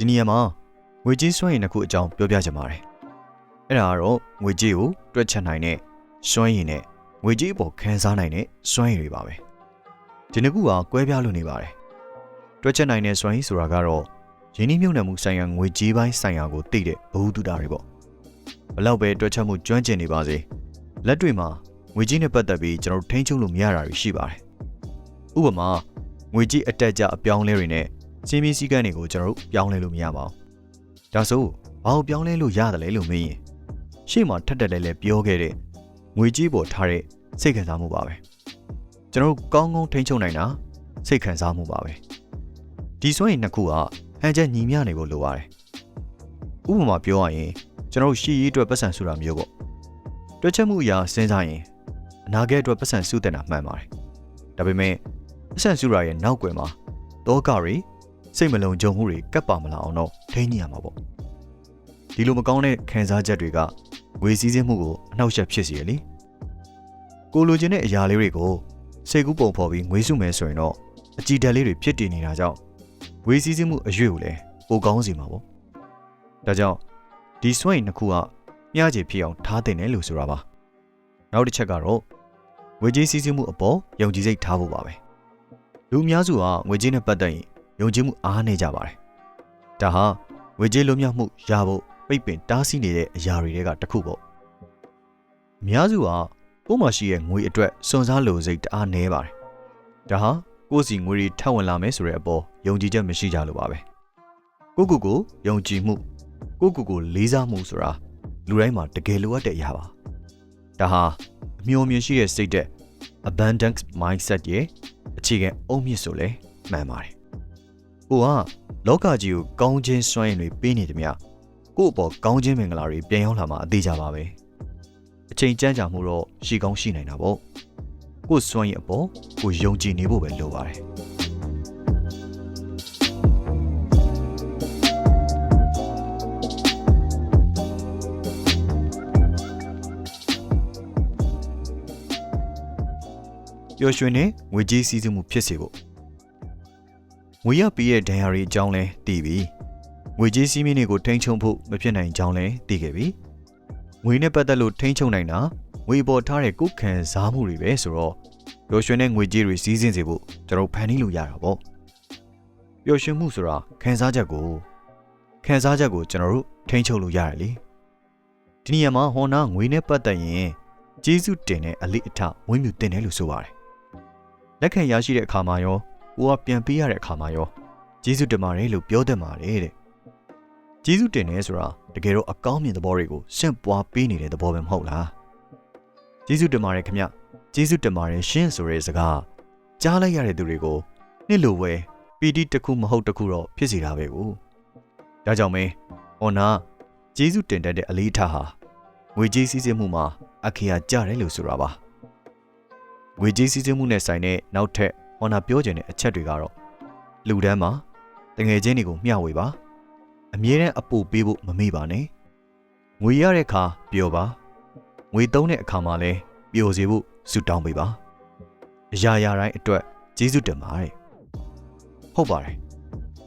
ဒီနေရာမှာငွေကြေးစွမ်းရည်တစ်ခုအကြောင်းပြောပြချင်ပါတယ်အဲ့ဒါကတော့ငွေကြေးကိုတွက်ချက်နိုင်တဲ့စွမ်းရည်နဲ့ငွေကြေးအပေါ်ခံစားနိုင်တဲ့စွမ်းရည်တွေပါပဲဒီနှစ်ခုကကွဲပြားလို့နေပါတယ်တွက်ချက်နိုင်တဲ့စွမ်းရည်ဆိုတာကတော့ယင်းနှိမ့်မြုပ်နှံမှုဆိုင်ရာငွေကြေးပိုင်းဆိုင်ရာကိုသိတဲ့ဘဝတုဒ္ဒတွေပေါ့ဘလောက်ပဲတွက်ချက်မှုကျွမ်းကျင်နေပါစေလက်တွေမှာငွေကြေးနဲ့ပတ်သက်ပြီးကျွန်တော်တို့ထိန်းချုပ်လို့မရတာတွေရှိပါတယ်ဥပမာငွေကြေးအတက်အကျအပြောင်းလဲတွေနဲ့ စင်းမီစည်းကမ်းတွေကိုကျွန်တော်တို့ပြောင်းလဲလို့မရပါဘူးဒါဆိုဘာကိုပြောင်းလဲလို့ရတယ်လဲလို့မေးရင်ရှေ့မှာထက်တက်လဲလဲပြောခဲ့တဲ့ငွေကြေးပေါ်ထားတဲ့စိတ်ခံစားမှုပါပဲကျွန်တော်တို့ကောင်းကောင်းထိန်းချုပ်နိုင်တာစိတ်ခံစားမှုပါပဲဒီစွမ်းရည်နှစ်ခုကဟန်ချက်ညီမျှနေဖို့လိုပါတယ်ဥပမာပြောရရင်ကျွန်တော်တို့ရှီရေးအတွက်ပတ်စံဆိုတာမျိုးပေါ့တွက်ချက်မှုအရာစဉ်းစားရင်အနာဂတ်အတွက်ပတ်စံစုတင်တာမှန်ပါတယ်ဒါပေမဲ့ပတ်စံစုရရဲ့နောက်ွယ်မှာတောကတွေ စိတ်မလုံခြုံမှုတွေကပ်ပါမလာအောင်တော့ထိန်းညရမှာပေါ့ဒီလိုမကောင်းတဲ့ခံစားချက်တွေကဝေစည်းစင်းမှုကိုအနှောက်အယှက်ဖြစ်စေရလေကိုလိုချင်တဲ့အရာလေးတွေကိုစိတ်ကူးပုံဖော်ပြီးငွေစုမယ်ဆိုရင်တော့အကြည်တက်လေးတွေဖြစ်တည်နေတာကြောင့်ဝေစည်းစင်းမှုအရွေ့ကိုလည်းပိုကောင်းစေမှာပေါ့ဒါကြောင့်ဒီစွန့်ရင်နှစ်ခုကမျှခြေဖြစ်အောင်ထားတင်တယ်လို့ဆိုတာပါနောက်တစ်ချက်ကတော့ငွေကြေးစည်းစိမ်မှုအပေါ်ယုံကြည်စိတ်ထားဖို့ပါပဲလူအများစုကငွေကြေးနဲ့ပတ်သက်ရင် ယုံကြည်မှုအားနည်းကြပါတယ်ဒါဟာငွေကြေးလွတ်မြောက်မှုရဖို့ပိတ်ပင်တားဆီးနေတဲ့အရာတွေကတစ်ခုပေါ့အများစုကကိုယ်မှရှိရဲ့ငွေအတွက်စွန့်စားလိုစိတ်တအားနည်းပါတယ်ဒါဟာကိုယ့်စီငွေတွေထပ်ဝင်လာမယ်ဆိုတဲ့အပေါ်ယုံကြည်ချက်မရှိကြလို့ပါပဲကိုယ့်ကိုယ်ကိုယုံကြည်မှုကိုယ့်ကိုယ်ကိုလေးစားမှုဆိုတာလူတိုင်းမှာတကယ်လိုအပ်တဲ့အရာပါဒါဟာအမျှော်မြင်ရှိတဲ့စိတ်သက် abundance mindset ရဲ့အခြေခံအုံမြင့်ဆိုလဲမှန်ပါတယ် ကိုကလောကကြီးကိုကောင်းခြင်းစွမ်းရည်တွေပေးနေသည်မြကို့အပေါ်ကောင်းခြင်းမင်္ဂလာတွေပြန်ရောက်လာမှာအသေးကြပါပဲအချိန်ကြမ်းကြာမှုတော့ရှိကောင်းရှိနိုင်တာပေါ့ကို့စွမ်းရည်အပေါ်ကိုယုံကြည်နေဖို့ပဲလိုပါတယ်ပျော်ရွှင်တဲ့ငွေကြေးစည်းစိမ်မှုဖြစ်စေဖို့ ငွေရပေးတဲ့ဒဏ်ရာတွေအကြောင်းလဲသိပြီငွေကြေးစည်းမျဉ်းတွေကိုထိန်းချုပ်ဖို့မဖြစ်နိုင်ကြောင်းလဲသိခဲ့ပြီငွေနဲ့ပတ်သက်လို့ထိန်းချုပ်နိုင်တာငွေပေါ်ထားတဲ့ကိုယ်ခံစားမှုတွေပဲဆိုတော့ပျော်ရွှင်တဲ့ငွေကြေးတွေစည်းစိမ်စေဖို့ကျွန်တော်ဖန်တီးလို့ရတာပေါ့ပျော်ရွှင်မှုဆိုတာခံစားချက်ကိုခံစားချက်ကိုကျွန်တော်တို့ထိန်းချုပ်လို့ရတယ်လေဒီနေရာမှာဟောနာငွေနဲ့ပတ်သက်ရင်ကျေးဇူးတင်တဲ့အလေးအထဝင်းမြူတင်တယ်လို့ဆိုပါတယ်လက်ခံရရှိတဲ့အခါမှာရော ကိုကပြန်ပေးရတဲ့အခါမှာရောကျေးဇူးတင်ပါတယ်လို့ပြောတတ်ပါတယ်တဲ့ကျေးဇူးတင်တယ်ဆိုတာတကယ်တော့အကောင်းမြင်သဘောတွေကိုရှင့်ပွားပေးနေတဲ့သဘောပဲမဟုတ်လားကျေးဇူးတင်ပါတယ်ခင်ဗျကျေးဇူးတင်ပါတယ်ရှင့်ဆိုတဲ့စကားကြားလိုက်ရတဲ့သူတွေကိုနှစ်လိုပဲပီတိတစ်ခုမဟုတ်တစ်ခုတော့ဖြစ်စီတာပဲကိုဒါကြောင့်မင်းဟောနာကျေးဇူးတင်တတ်တဲ့အလေးထားဟာငွေကြေးစည်းစိမ်မှုမှာအခရာကြတယ်လို့ဆိုတာပါငွေကြေးစည်းစိမ်မှုနဲ့ဆိုင်တဲ့နောက်ထပ် ဟောနာပြောချင်တဲ့အချက်တွေကတော့လူတန်းမှာတငယ်ချင်းတွေကိုမျှဝေပါအမြဲတမ်းအပို့ပေးဖို့မမေ့ပါနဲ့ငွေရတဲ့အခါပျော်ပါငွေသုံးတဲ့အခါမှာလည်းပျော်စေဖို့ဆုတောင်းပေးပါအရာရာတိုင်းအတွက်ကျေးဇူးတင်ပါတယ်ဟုတ်ပါတယ်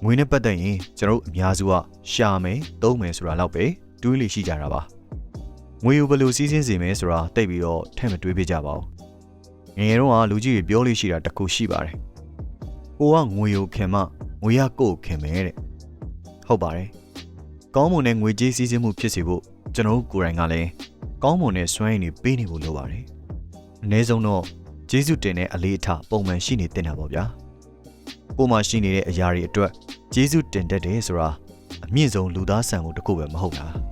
ငွေနဲ့ပတ်သက်ရင်ကျွန်တော်တို့အများစုကရှာမယ်သုံးမယ်ဆိုတာတော့ပဲတွေးလိရှိကြတာပါငွေကိုဘယ်လိုစီးစင်းစေမယ်ဆိုတာတိတ်ပြီးတော့ထဲ့မတွေးပြကြပါဘူး ငယ်ငယ်တော့ကလူကြီးတွေပြောလို့ရှိတာတစ်ခုရှိပါတယ်ကိုကငွေကိုခင်မငွေရကိုကိုခင်မယ်တဲ့ဟုတ်ပါတယ်ကောင်းမွန်တဲ့ငွေကြေးစီးစင်းမှုဖြစ်စေဖို့ကျွန်တော်တို့ကိုယ်တိုင်ကလည်းကောင်းမွန်တဲ့စွမ်းရည်တွေပေးနေဖို့လိုပါတယ်အနည်းဆုံးတော့ကျေးဇူးတင်တဲ့အလေးအထားပုံမှန်ရှိနေတင်တာပေါ့ဗျာကိုမှရှိနေတဲ့အရာတွေအတွက်ကျေးဇူးတင်တတ်တယ်ဆိုတာအမြင့်ဆုံးလူသားဆန်မှုတစ်ခုပဲမဟုတ်လား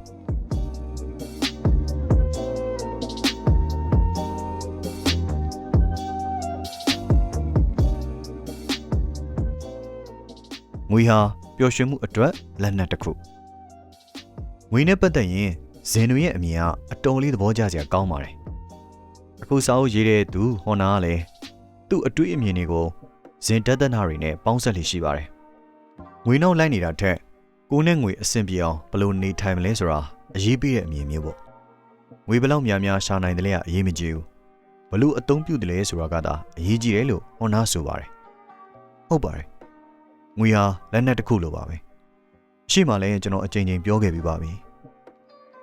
ငွေဟာပျော်ရွှင်မှုအတွက်လက်နက်တစ်ခုငွေနဲ့ပတ်သက်ရင်ဇင်တွေရဲ့အမြင်ကအတော်လေးသဘောကျစရာကောင်းပါတယ်အခုစာအုပ်ရေးတဲ့သူဟောနာကလည်းသူ့အတွေ့အမြင်တွေကိုဇင်တသက်နာတွေနဲ့ပေါင်းစပ်လိရှိပါတယ်ငွေနောက်လိုက်နေတာထက်ကိုယ်နဲ့ငွေအဆင်ပြေအောင်ဘယ်လိုနေထိုင်မလဲဆိုတာအရေးပေးတဲ့အမြင်မျိုးပေါ့ငွေဘယ်လောက်များများရှာနိုင်တယ်လဲကအရေးမကြီးဘူးဘလို့အသုံးပြုတယ်လဲဆိုတာကသာအရေးကြီးတယ်လို့ဟောနာဆိုပါတယ်ဟုတ်ပါတယ် ငွေဟာလက်နက်တစ်ခုလိုပါပဲရှေ့မှာလည်းကျွန်တော်အချိန်ချင်းပြောခဲ့ပြီးပါပြီ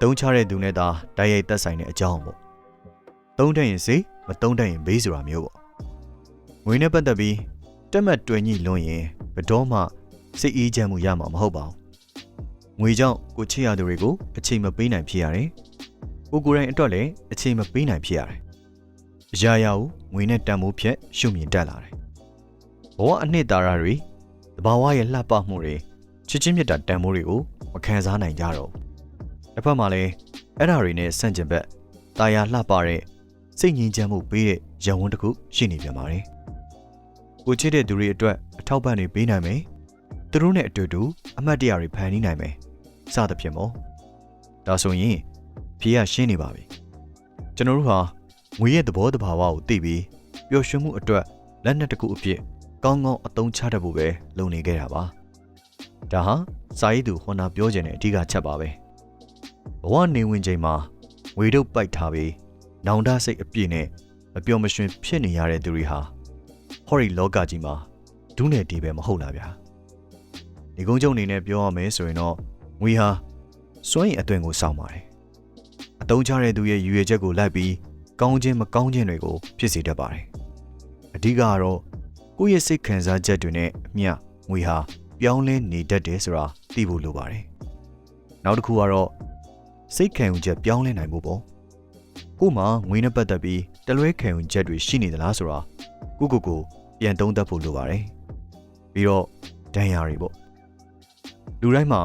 တုံးချတဲ့သူနဲ့သာတိုက်ရိုက်သက်ဆိုင်တဲ့အကြောင်းပေါ့တုံးတဲ့ရင်စေမတုံးတဲ့ရင်ဘေးဆိုတာမျိုးပေါ့ငွေနဲ့ပတ်သက်ပြီးတက်မှတ်တွင်ညိလွန်ရင်ဘယ်တော့မှစိတ်အေးချမ်းမှုရမှာမဟုတ်ပါဘူးငွေကြောင့်ကိုချစ်ရသူတွေကိုအချိန်မပေးနိုင်ဖြစ်ရတယ်ကိုကိုယ်တိုင်အတွက်လည်းအချိန်မပေးနိုင်ဖြစ်ရတယ်အရာရာကိုငွေနဲ့တန်ဖိုးဖြတ်ရှုမြင်တတ်လာတယ်ဘဝအနှစ်သာရတွေ တဘာဝရဲ့လှပမှုတွေချစ်ချင်းမြတ်တာတန်ဖိုးတွေကိုမခံစားနိုင်ကြတော့ဘူးတစ်ဖက်မှာလည်းအဲ့ဓာတွေနဲ့ဆန့်ကျင်ဘက်တာယာလှပတဲ့စိတ်ငြိမ်းချမ်းမှုပေးတဲ့ရန်ဝန်တစ်ခုရှိနေပြန်ပါတယ်ကိုချစ်တဲ့သူတွေအတွက်အထောက်ပံ့တွေပေးနိုင်မယ်သူတို့နဲ့အတူတူအမှတ်တရတွေဖန်တီးနိုင်မယ်စသဖြင့်ပေါ့ဒါဆိုရင်ဖြေရရှင်းနေပါပြီကျွန်တော်တို့ဟာငွေရဲ့သဘောတဘာဝကိုသိပြီးပျော်ရွှင်မှုအတွက်လက်နက်တစ်ခုအဖြစ် ကောင်းကောင်းအသုံးချတတ်ဖို့ပဲလုပ်နေခဲ့တာပါဒါဟာစာရေးသူဟွန်နာပြောချင်တဲ့အဓိကချက်ပါပဲဘဝနေဝင်ချိန်မှာဝေဒုတ်ပိုက်ထားပြီးနောင်တစိတ်အပြည့်နဲ့မပျော်မရွှင်ဖြစ်နေရတဲ့သူတွေဟာဟော်ရီလောကကြီးမှာဒုနဲ့ဒီပဲမဟုတ်လားဗျာဒီကုန်းကျုံအနေနဲ့ပြောရမယ်ဆိုရင်တော့ငွေဟာစွန့်ရင်အသွင်ကိုစောင့်ပါတယ်အတုံးချတဲ့သူရဲ့ရည်ရွယ်ချက်ကိုလိုက်ပြီးကောင်းခြင်းမကောင်းခြင်းတွေကိုဖြစ်စေတတ်ပါတယ်အဓိကကတော့ ကိုယ့်ရဲ့စိတ်ခံစားချက်တွေနဲ့အမျှငွေဟာပြောင်းလဲနေတတ်တယ်ဆိုတာသိဖို့လိုပါတယ်နောက်တစ်ခုကတော့စိတ်ခံယူချက်ပြောင်းလဲနိုင်ဖို့ပေါ့ကို့မှာငွေနဲ့ပတ်သက်ပြီးတလွဲခံယူချက်တွေရှိနေသလားဆိုတာကိုကိုကိုပြန်သုံးသပ်ဖို့လိုပါတယ်ပြီးတော့ဒဏ်ရာတွေပေါ့လူတိုင်းမှာ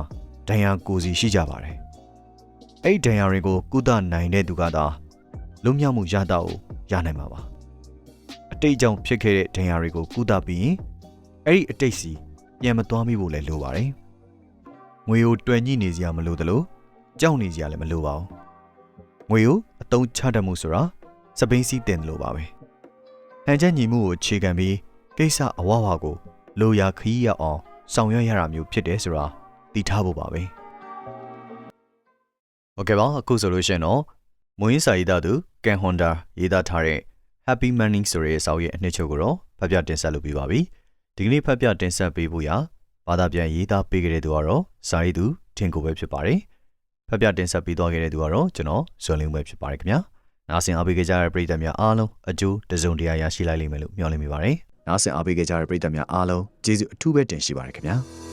ဒဏ်ရာကိုယ်စီရှိကြပါတယ်အဲ့ဒီဒဏ်ရာတွေကိုကုသနိုင်တဲ့သူကသာလွတ်မြောက်မှုရတာကိုရနိုင်မှာပါအ တိတ်ကြောင့်ဖြစ်ခဲ့တဲ့ဒဏ်ရာတွေကိုကုသပြီးအဲ့ဒီအတိတ်စီပြန်မသွားမိဖို့လည်းလိုပါတယ်။ငွေကိုတွယ်ညှိနေစရာမလိုသလိုကြောက်နေစရာလည်းမလိုပါဘူး။ငွေကိုအတုံးချတတ်မှုဆိုတာစပိန်စီးတင်တယ်လို့ပါပဲ။ဟန်ချက်ညီမှုကိုအခြေခံပြီးကိစ္စအဝဝကိုလိုရာခီးရအောင်ဆောင်ရွက်ရတာမျိုးဖြစ်တယ်ဆိုတာသိထားဖို့ပါပဲ။ဟုတ်ကဲ့ပါအခုဆိုလို့ရှိရင်တော့မွင်းစာရေးသားသူကန်ဟွန်ဒါရေးသားထားတဲ့ Happy Morning ဆိုတဲ့စာအုပ်ရဲ့အနှစ်ချုပ်ကိုတော့ဖတ်ပြတင်ဆက်လုပ်ပြီးပါပြီဒီကနေ့ဖတ်ပြတင်ဆက်ပေးဖို့ရာဘာသာပြန်ရေးသားပေးခဲ့တဲ့သူကတော့စာရေးသူထင်ကိုပဲဖြစ်ပါတယ်ဖတ်ပြတင်ဆက်ပေးသွားခဲ့တဲ့သူကတော့ကျွန်တော်ဇွန်လင်းပဲဖြစ်ပါတယ်ခင်ဗျာနားဆင်အားပေးကြတဲ့ပရိသတ်များအားလုံးအကျိုးတစုံတရာရရှိလိုက်လိမ့်မယ်လို့မျှော်လင့်မိပါတယ်နားဆင်အားပေးကြတဲ့ပရိသတ်များအားလုံးကျေးဇူးအထူးပဲတင်ရှိပါတယ်ခင်ဗျာ